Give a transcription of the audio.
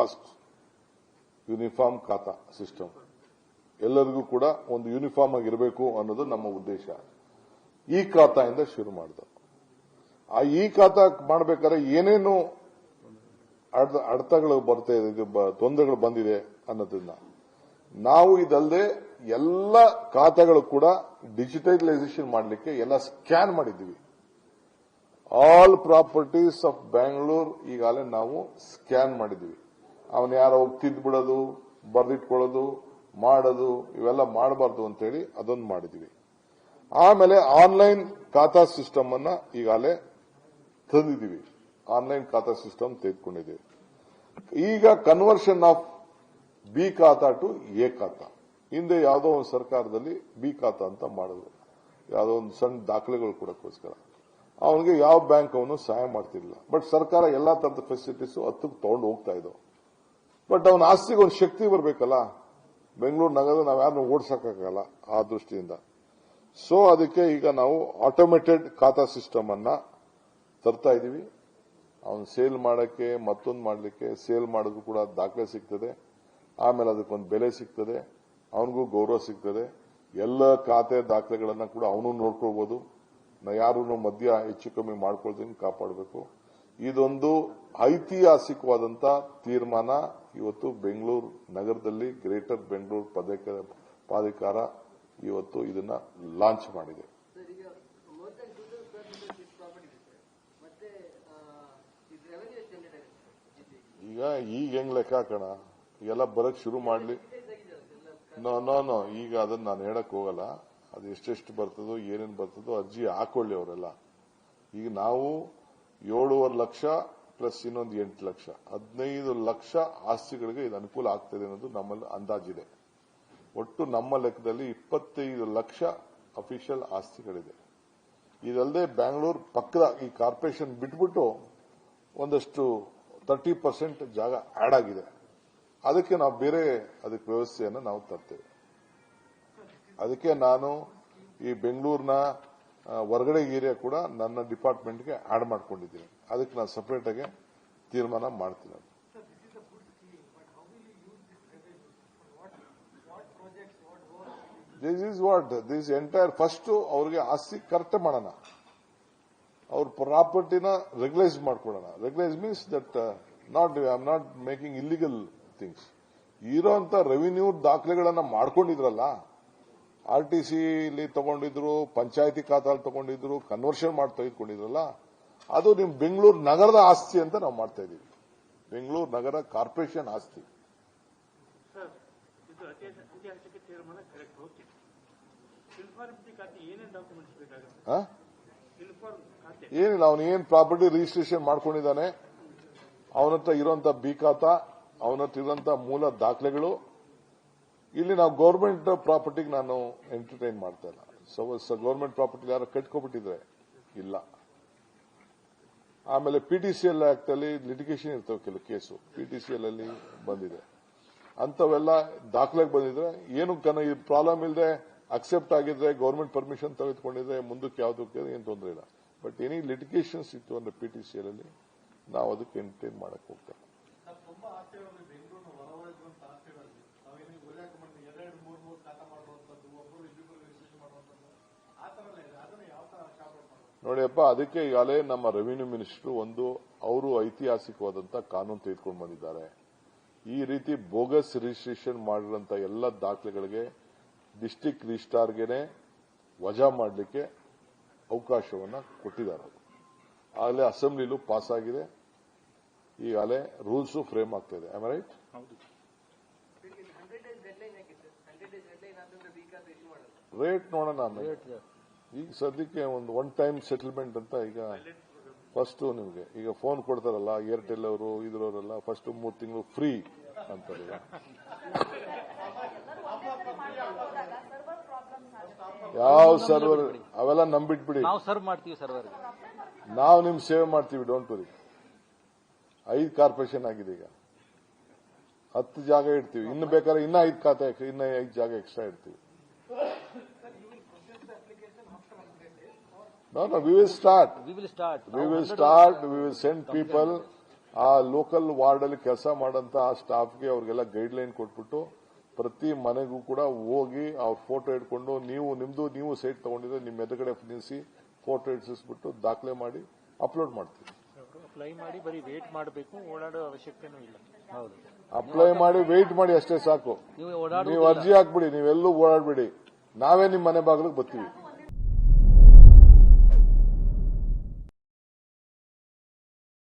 First uniform ಖಾತಾ system. ಎಲ್ಲರಿಗೂ ಕೂಡ ಒಂದು ಯೂನಿಫಾರ್ಮ್ ಆಗಿರಬೇಕು ಅನ್ನೋದು ನಮ್ಮ ಉದ್ದೇಶ. ಈ ಖಾತಾಯಿಂದ ಶುರು ಮಾಡಿದ. ಆ ಈ ಖಾತಾ ಮಾಡಬೇಕಾದ್ರೆ ಏನೇನು ಅಡತಗಳು ಬರ್ತಾ ಇದೆ ತೊಂದರೆಗಳು ಬಂದಿದೆ ಅನ್ನೋದನ್ನ. ನಾವು ಇದಲ್ಲದೆ ಎಲ್ಲ ಖಾತೆಗಳು ಕೂಡ ಡಿಜಿಟಲೈಸೇಷನ್ ಮಾಡಲಿಕ್ಕೆ ಎಲ್ಲ ಸ್ಕ್ಯಾನ್ ಮಾಡಿದ್ದೀವಿ. ಆಲ್ ಪ್ರಾಪರ್ಟೀಸ್ ಆಫ್ ಬ್ಯಾಂಗ್ಳೂರ್ ಈಗಾಗಲೇ ನಾವು ಸ್ಕ್ಯಾನ್ ಮಾಡಿದ್ದೀವಿ. ಅವನು ಯಾರೋ ಹೋಗಿ ತಿದ್ಬಿಡೋದು, ಬರೆದಿಟ್ಕೊಳ್ಳೋದು, ಮಾಡೋದು, ಇವೆಲ್ಲ ಮಾಡಬಾರ್ದು ಅಂತೇಳಿ ಅದೊಂದು ಮಾಡಿದ್ವಿ. ಆಮೇಲೆ ಆನ್ಲೈನ್ ಖಾತಾ ಸಿಸ್ಟಮ್ ಅನ್ನ ಈಗಾಗಲೇ ತಂದಿದ್ದೀವಿ ಆನ್ಲೈನ್ ಖಾತಾ ಸಿಸ್ಟಮ್ ತೆಗೆದುಕೊಂಡಿದ್ದೀವಿ ಈಗ conversion of B khata to A khata. ಹಿಂದೆ ಯಾವುದೋ ಒಂದು ಸರ್ಕಾರದಲ್ಲಿ ಬಿ ಖಾತಾ ಅಂತ ಮಾಡಿದ್ರು. ಯಾವುದೋ ಒಂದು ಸಣ್ಣ ದಾಖಲೆಗಳು ಕೊಡೋಕ್ಕೋಸ್ಕರ ಅವನಿಗೆ ಯಾವ ಬ್ಯಾಂಕ್ ಅವನು ಸಹಾಯ ಮಾಡ್ತಿರ್ಲಿಲ್ಲ. ಬಟ್ ಸರ್ಕಾರ ಎಲ್ಲಾ ತರದ ಫೆಸಿಲಿಟೀಸ್ ಹತ್ತಕ್ಕೆ ತಗೊಂಡು ಹೋಗ್ತಾ ಇದ್ದವು. ಬಟ್ ಅವನ ಆಸ್ತಿಗೆ ಒಂದು ಶಕ್ತಿ ಬರಬೇಕಲ್ಲ. ಬೆಂಗಳೂರು ನಗರ ನಾವು ಯಾರನ್ನು ಓಡಿಸಕಾಗಲ್ಲ ಆ ದೃಷ್ಟಿಯಿಂದ. ಸೊ ಅದಕ್ಕೆ ಈಗ ನಾವು ಆಟೋಮೇಟೆಡ್ ಖಾತಾ ಸಿಸ್ಟಮ್ ಅನ್ನ ತರ್ತಾ ಇದೀವಿ. ಅವನು ಸೇಲ್ ಮಾಡಕ್ಕೆ, ಮತ್ತೊಂದು ಮಾಡಲಿಕ್ಕೆ ಸೇಲ್ ಮಾಡೋದು ಕೂಡ ದಾಖಲೆ ಸಿಗ್ತದೆ. ಆಮೇಲೆ ಅದಕ್ಕೊಂದು ಬೆಲೆ ಸಿಗ್ತದೆ. ಅವನಿಗೂ ಗೌರವ ಸಿಗ್ತದೆ. ಎಲ್ಲ ಖಾತೆ ದಾಖಲೆಗಳನ್ನ ಕೂಡ ಅವನು ನೋಡ್ಕೊಳ್ಬೋದು. ನಾ ಯಾರೂ ಮಧ್ಯ ಹೆಚ್ಚು ಕಮ್ಮಿ ಮಾಡ್ಕೊಳ್ತೀನಿ, ಕಾಪಾಡಬೇಕು. ಇದೊಂದು ಐತಿಹಾಸಿಕವಾದಂತ ತೀರ್ಮಾನ. ಇವತ್ತು ಬೆಂಗಳೂರು ನಗರದಲ್ಲಿ ಗ್ರೇಟರ್ ಬೆಂಗಳೂರು ಪ್ರಾಧಿಕಾರ ಇವತ್ತು ಇದನ್ನ ಲಾಂಚ್ ಮಾಡಿದೆ. ಈಗ ಈಗ ಹೆಂಗ್ ಲೆಕ್ಕ ಹಾಕೋಣ? ಎಲ್ಲ ಬರಕ್ ಶುರು ಮಾಡ್ಲಿ. ನೋ ನೋ ನೋ ಈಗ ಅದನ್ನ ನಾನು ಹೇಳಕ್ ಹೋಗಲ್ಲ. ಅದು ಎಷ್ಟೆಷ್ಟು ಬರ್ತದೋ ಏನೇನು ಬರ್ತದೋ ಅರ್ಜಿ ಹಾಕೊಳ್ಳಿ ಅವರೆಲ್ಲ. ಈಗ ನಾವು ಏಳೂವರೆ ಲಕ್ಷ ಪ್ಲಸ್ ಇನ್ನೊಂದು ಎಂಟು ಲಕ್ಷ. ಹದಿನೈದು ಲಕ್ಷ ಆಸ್ತಿಗಳಿಗೆ ಇದು ಅನುಕೂಲ ಆಗ್ತದೆ ಅನ್ನೋದು ನಮ್ಮಲ್ಲಿ ಅಂದಾಜಿದೆ ಒಟ್ಟು ನಮ್ಮ ಲೆಕ್ಕದಲ್ಲಿ ಇಪ್ಪತ್ತೈದು ಲಕ್ಷ ಅಫಿಷಿಯಲ್ ಆಸ್ತಿಗಳಿದೆ. ಇದಲ್ಲದೆ ಬ್ಯಾಂಗ್ಳೂರು ಪಕ್ಕದ ಈ ಕಾರ್ಪೊರೇಷನ್ ಬಿಟ್ಬಿಟ್ಟು ಒಂದಷ್ಟು ತರ್ಟಿ ಪರ್ಸೆಂಟ್ ಜಾಗ ಆಡ್ ಆಗಿದೆ. ಅದಕ್ಕೆ ನಾವು ಬೇರೆ ಅದಕ್ಕೆ ವ್ಯವಸ್ಥೆಯನ್ನು ನಾವು ತರ್ತೇವೆ. ಅದಕ್ಕೆ ನಾನು ಈ ಬೆಂಗಳೂರಿನ ಹೊರಗಡೆ ಏರಿಯಾ ಕೂಡ ನನ್ನ ಡಿಪಾರ್ಟ್ಮೆಂಟ್ಗೆ ಆಡ್ ಮಾಡ್ಕೊಂಡಿದ್ದೀನಿ. ಅದಕ್ಕೆ ನಾನು ಸಪರೇಟ್ ಆಗಿ ತೀರ್ಮಾನ ಮಾಡ್ತೀನಿ. This is what this entire first ಅವ್ರಿಗೆ ಆಸ್ತಿ ಕರೆಕ್ಟ್ ಮಾಡೋಣ. ಅವ್ರ ಪ್ರಾಪರ್ಟಿನ ರೆಗ್ಯುಲೈಸ್ ಮಾಡ್ಕೊಡೋಣ. Regularise means that not I am not making illegal things ಇರೋಂತ revenue ದಾಖಲೆಗಳನ್ನ ಮಾಡ್ಕೊಂಡಿದ್ರಲ್ಲ ಆರ್ ಟಿ ಸಿಲಿ ತಗೊಂಡಿದ್ರು ಪಂಚಾಯತಿ ಖಾತಾಲ್ ತಗೊಂಡಿದ್ರು ಕನ್ವರ್ಷನ್ ಮಾಡಿ ತೆಗೆದುಕೊಂಡಿದ್ರಲ್ಲ ಅದು ನಿಮ್ ಬೆಂಗಳೂರು ನಗರದ ಆಸ್ತಿ ಅಂತ ನಾವು ಮಾಡ್ತಾ ಇದೀವಿ. ಬೆಂಗಳೂರು ನಗರ ಕಾರ್ಪೊರೇಷನ್ ಆಸ್ತಿ. ಏನಿಲ್ಲ ಅವನು ಏನ್ ಪ್ರಾಪರ್ಟಿ ರಿಜಿಸ್ಟ್ರೇಷನ್ ಮಾಡ್ಕೊಂಡಿದ್ದಾನೆ ಅವನತ್ರ ಇರುವಂತ ಬಿ ಖಾತಾ ಅವನ ಹತ್ರ ಇರುವಂತ ಮೂಲ ದಾಖಲೆಗಳು ಇಲ್ಲಿ ನಾವು ಗೌರ್ಮೆಂಟ್ ಪ್ರಾಪರ್ಟಿಗೆ ನಾನು ಎಂಟರ್ಟೈನ್ ಮಾಡ್ತಾ ಇಲ್ಲ. ಸೊ ಗೌರ್ಮೆಂಟ್ ಪ್ರಾಪರ್ಟಿ ಯಾರು ಕಟ್ಕೊಬಿಟ್ಟಿದ್ರೆ, ಇಲ್ಲ. ಆಮೇಲೆ ಪಿಟಿಸಿಎಲ್ ಆಕ್ಟ್ ಅಲ್ಲಿ ಲಿಟಿಗೇಷನ್ ಇರ್ತವೆ ಕೆಲವು ಕೇಸು. ಪಿಟಿಸಿಎಲ್ ಅಲ್ಲಿ ಬಂದಿದೆ. ಅಂತವೆಲ್ಲ ದಾಖಲಾಗಿ ಬಂದಿದ್ರೆ, ಏನು ಕನ, ಈ ಪ್ರಾಬ್ಲಮ್ ಇಲ್ಲದೆ ಅಕ್ಸೆಪ್ಟ್ ಆಗಿದ್ರೆ ಗೌರ್ಮೆಂಟ್ ಪರ್ಮಿಷನ್ ತೆಗೆದುಕೊಂಡಿದ್ರೆ ಮುಂದಕ್ಕೆ ಯಾವುದಕ್ಕೆ ಏನು ತೊಂದರೆ ಇಲ್ಲ. ಬಟ್ ಎನಿ ಲಿಟಿಗೇಷನ್ಸ್ ಇತ್ತು ಅಂದ್ರೆ ಪಿಟಿಸಿಎಲ್ ಅಲ್ಲಿ ನಾವು ಅದಕ್ಕೆ ಎಂಟರ್ಟೈನ್ ಮಾಡಕ್ ಹೋಗ್ತೇವೆ ನಾವೇನು ಉಲ್ಲೇಖ ಮಾಡಿ ಎರಡೆರಡು ಮೂರು ಮೂರು ಖಾತಾ ಮಾಡುವಂತದ್ದು ಒಬ್ಬರು ಇಬ್ಬರು ರಿಜಿಸ್ಟ್ರೇಷನ್ ಮಾಡುವಂಥದ್ದು. ಆ ತರ ಇದೆ. ಅದನ್ನ ಯಾವ ತರ ಕಾಪಾಡ್ ಮಾಡೋದು? ನೋಡಿಯಪ್ಪ ಅದಕ್ಕೆ ಈಗಾಗಲೇ ನಮ್ಮ ರೆವಿನ್ಯೂ ಮಿನಿಸ್ಟರ್ ಒಂದು ಅವರು ಐತಿಹಾಸಿಕವಾದಂತ ಕಾನೂನು ತೆಗೆದುಕೊಂಡು ಬಂದಿದ್ದಾರೆ. ಈ ರೀತಿ ಬೋಗಸ್ ರಿಜಿಸ್ಟ್ರೇಷನ್ ಮಾಡಿರೋಂಥ ಎಲ್ಲ ದಾಖಲೆಗಳಿಗೆ ಡಿಸ್ಟಿಕ್ ರಿಜಿಸ್ಟ್ರಾರ್ಗೆ ವಜಾ ಮಾಡಲಿಕ್ಕೆ ಅವಕಾಶವನ್ನ ಕೊಟ್ಟಿದ್ದಾರೆ. ಆಗಲೇ ಅಸೆಂಬ್ಲಿಲೂ ಪಾಸ್ ಆಗಿದೆ. ಈಗಾಗಲೇ ರೂಲ್ಸು ಫ್ರೇಮ್ ಆಗ್ತಾ ಇದೆ. ರೈಟ್ ರೇಟ್ ನೋಡೋಣ ಈಗ ಸದ್ಯಕ್ಕೆ ಒಂದು ಒನ್ ಟೈಮ್ ಸೆಟಲ್ಮೆಂಟ್ ಅಂತ ಈಗ ಫಸ್ಟ್ ನಿಮಗೆ. ಈಗ ಫೋನ್ ಕೊಡ್ತಾರಲ್ಲ ಏರ್ಟೆಲ್ ಅವರು ಇದ್ರವರೆಲ್ಲ ಫಸ್ಟ್ ಮೂರು ತಿಂಗಳು ಫ್ರೀ ಅಂತಾರೆ ಈಗ. ಯಾವ ಸರ್ವರ್ ಅವೆಲ್ಲ ನಂಬಿಟ್ಬಿಡಿ. ನಾವು ಸರ್ವ್ ಮಾಡ್ತೀವಿ ಸರ್ವರ್ ನಾವು ನಿಮ್ ಸೇವೆ ಮಾಡ್ತೀವಿ ಡೋಂಟ್ ವರಿ ಐದು ಕಾರ್ಪೊರೇಷನ್ ಆಗಿದೆ ಈಗ. ಹತ್ತು ಜಾಗ ಇಡ್ತೀವಿ. ಇನ್ನು ಬೇಕಾದ್ರೆ ಇನ್ನ ಐದು ಖಾತೆ ಇನ್ನ ಐದು ಜಾಗ ಎಕ್ಸ್ಟ್ರಾ ಇಡ್ತೀವಿ. No, no, we will start. We will start We will start, we will send people, ಆ ಲೋಕಲ್ ವಾರ್ಡ್ ಅಲ್ಲಿ ಕೆಲಸ ಮಾಡಂತ ಆ ಸ್ಟಾಫ್ಗೆ ಅವ್ರಿಗೆಲ್ಲ ಗೈಡ್ ಲೈನ್ ಕೊಟ್ಬಿಟ್ಟು ಪ್ರತಿ ಮನೆಗೂ ಕೂಡ ಹೋಗಿ ಅವ್ರ ಫೋಟೋ ಇಟ್ಕೊಂಡು ನೀವು ನಿಮ್ದು ನೀವು ಸೈಟ್ ತಗೊಂಡಿದ್ರೆ ನಿಮ್ಮ ಎದುರುಗಡೆ ನಿಲ್ಲಿಸಿ ಫೋಟೋ ಇಡಿಸ್ಬಿಟ್ಟು ದಾಖಲೆ ಮಾಡಿ ಅಪ್ಲೋಡ್ ಮಾಡ್ತೀವಿ. ಅಪ್ಲೈ ಮಾಡಿ ಬರೀ ವೇಟ್ ಮಾಡಬೇಕು ಓಡಾಡೋ ಅವಶ್ಯಕತೆನೂ ಇಲ್ಲ. ಹೌದು. ಅಪ್ಲೈ ಮಾಡಿ ವೆಯ್ಟ್ ಮಾಡಿ ಅಷ್ಟೇ ಸಾಕು. ನೀವು ಅರ್ಜಿ ಹಾಕ್ಬಿಡಿ ನೀವೆಲ್ಲೂ ಓಡಾಡ್ಬಿಡಿ. ನಾವೇ ನಿಮ್ಮ ಮನೆ ಬಾಗಿಲಿಗೆ ಬರ್ತೀವಿ.